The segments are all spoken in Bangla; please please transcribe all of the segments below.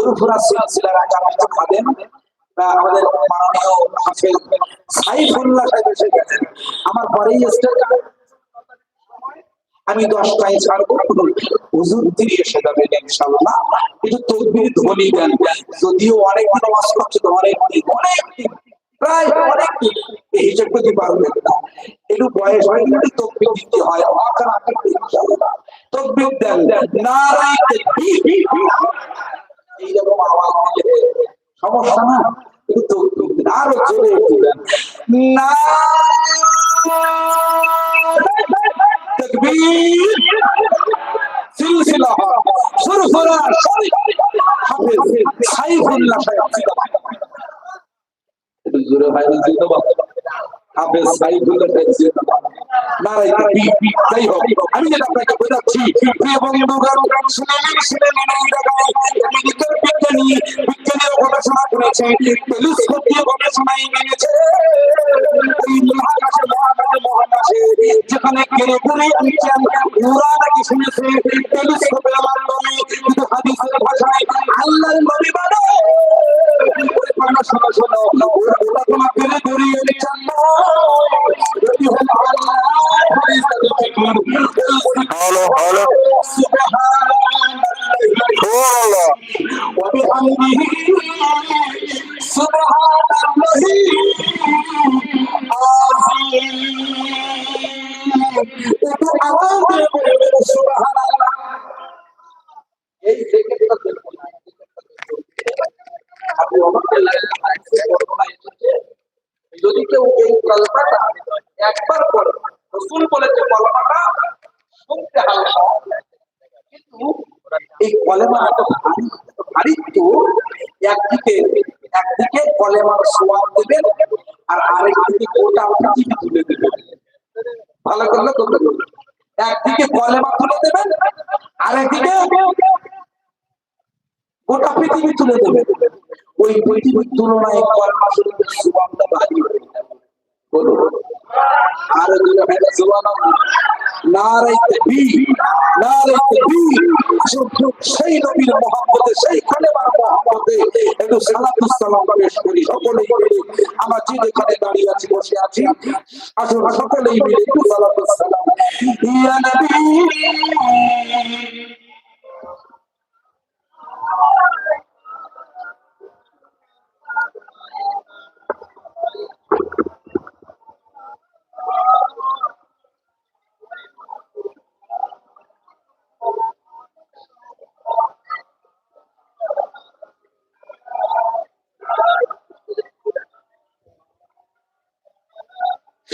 গুরুফুরা সিলসিলার আগামী খাদেন আমাদের মাননীয় হাফেজ সাইফুল্লাহ সাহেব এসে গেছেন। আমার পরেই স্টেজ আমি দশটায় ছাড়বো। হুজুর তিনি এসে যাবেন ইনশাল্লাহ কিন্তু তকবির ধ্বনি দেন। যদিও অনেক নামাজ করছে অনেক অনেক প্রায় অনেক এই হিসেব করতে পারবেন না। একটু বয়স হয়, কিন্তু তকবির দিতে হয়। তকবির দেন। নারাই এইরকম আওয়াজ দিলে সমস্যা না কিন্তু। আরও জোরে দেন না। তকবীর। সিলসিলা। হাফেজ সাইফুল্লাহ নারাই আমি যেটা আপনাকে বোঝাচ্ছি, প্রিয় বন্ধুগণ বিজ্ঞানী গবেষণা করেছে, টেলিস্কোপ দিয়ে গবেষণায় মেনেছে। এই মহাকাশে মহাকাশে মহাকাশে আনছেন ওরা নাকি শুনেছে টেলিস্কোপের মাধ্যমে কিন্তু হাদিসের ভাষায় আল্লাহর নবী শোনো শুনতে হালকা কিন্তু এই কলেমা এত ভারী এত ভারী তো একদিকে একদিকে কলেমার সোয়াব দেবেন আর আরেকদিকে গোটা পৃথিবী তুলে দেবেন ভালো করলে করতে একদিকে কলেমা তুলে দেবেন আরেকদিকে গোটা পৃথিবী তুলে দেবেন ওই পৃথিবীর তুলনায় কলেমা শরীফের সোয়াবটা ভারী হয়ে যাবে। বলুন আরও দুটো সুবহানাল্লাহ নারাই তাকবীর নারাই তাকবীর শুধু সেই নবীর মহব্বতে সেই খলিফার মহব্বতে। একটু সালাতুস সালাম পেশ করি, সকলেই মিলে। আমরা যে যেখানে দাঁড়িয়ে আছি, বসে আছি। আসুন, সকলেই মিলে একটু সালাতুস সালাম। সকলে একটু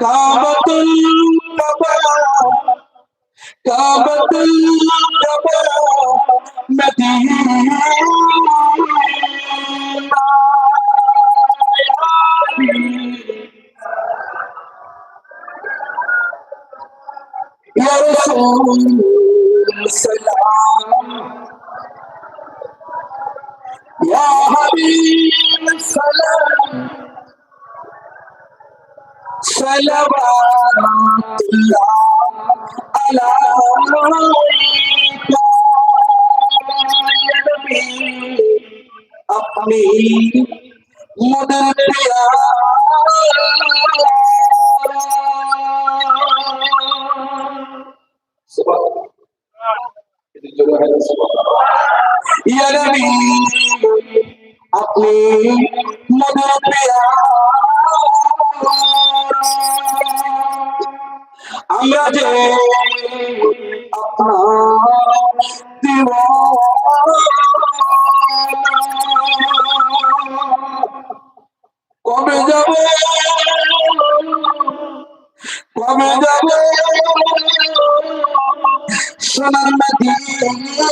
কাবাতুল কাবা কাবাতুল কাবা মদিনা يا رسول सलवातुल्लाह अला अपनी मदद या नबी अपनी मदद আমরা যে কবে যাব? কবে যাব? সোনার মদিনা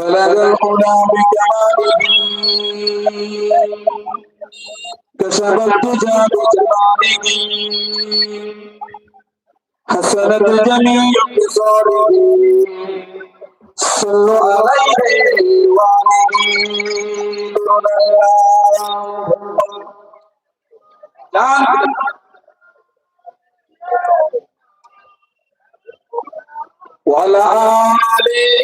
بلغ الهدى بجماله كسب الدجى بجماله حسنت جميع خصاله صلوا عليه وعليه وعلى آله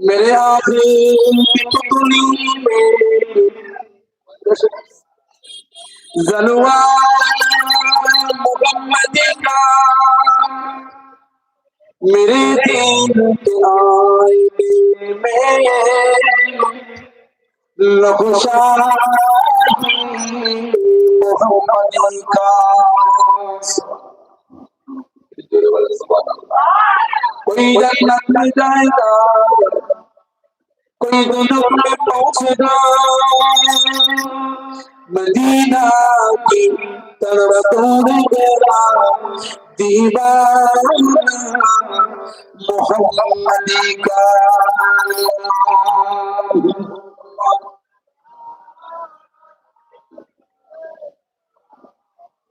میرے آخری زلوا محمد کا میرے دین کے آئینے میں نقشہ محمد کا में नक्शा मोहम्मद का कोई जन्नत में जाएगा कोई दुनिया में पहुंचेगा मदीना की तरफ तोड़ेगा दीवाना मोहम्मद का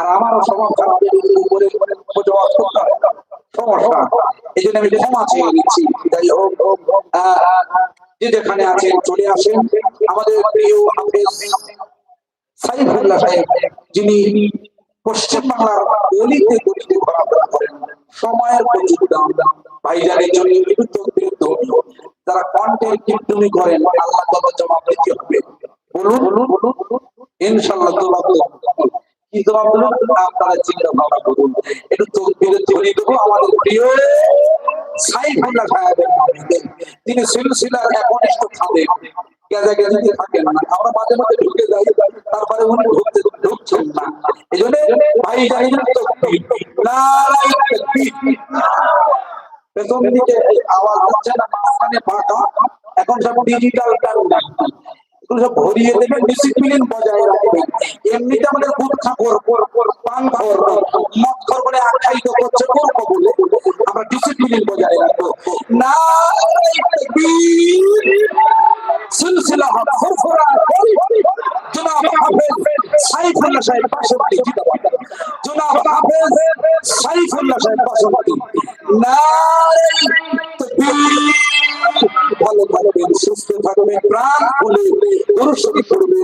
আর আমারও স্বভাব খারাপ উপরে সমস্যা। এই জন্য আমি ক্ষমা চেয়ে নিচ্ছি। যাই হোক যে যেখানে আছেন, চলে আসেন। আমাদের সাইফুল্লাহ সাহেব, যিনি পশ্চিম বাংলার গলিতে গলিতে করেন সময়ের প্রচুর দাম ভাইজানের জন্য বিরুদ্ধ বিরুদ্ধ যারা কন্টেন্ট করেন, আল্লাহ জবাব দিতে হবে। বলুন বলুন দেব। কি চিন্তা ভাবনা করুন। একটু চোখ দিয়ে ধরিয়ে তিনি সিলসিলার একনিষ্ঠ খাদেম গেজা গেজাতে থাকেন না। আমরা মাঝে মাঝে ঢুকে যাই, তারপরে উনি ঢুকতে ঢুকছেন না। এই জন্য ভাই। প্রথম দিকে আওয়াজ হচ্ছে না, মাঝখানে এখন সব ডিজিটাল ভরিয়ে দেবেন ডিসিপ্লিন বজায় রাখবেন এমনিতে আমাদের দুধ খাবর পান খাবর মদ খাবর বলে আখ্যায়িত করছে বলে আমরা ডিসিপ্লিন বজায় রাখব। না সিলসিলা সাইফুল্লাহ সাহেব ভালো থাকবেন সুস্থ থাকবে প্রাণ খুলে দরুদ করবে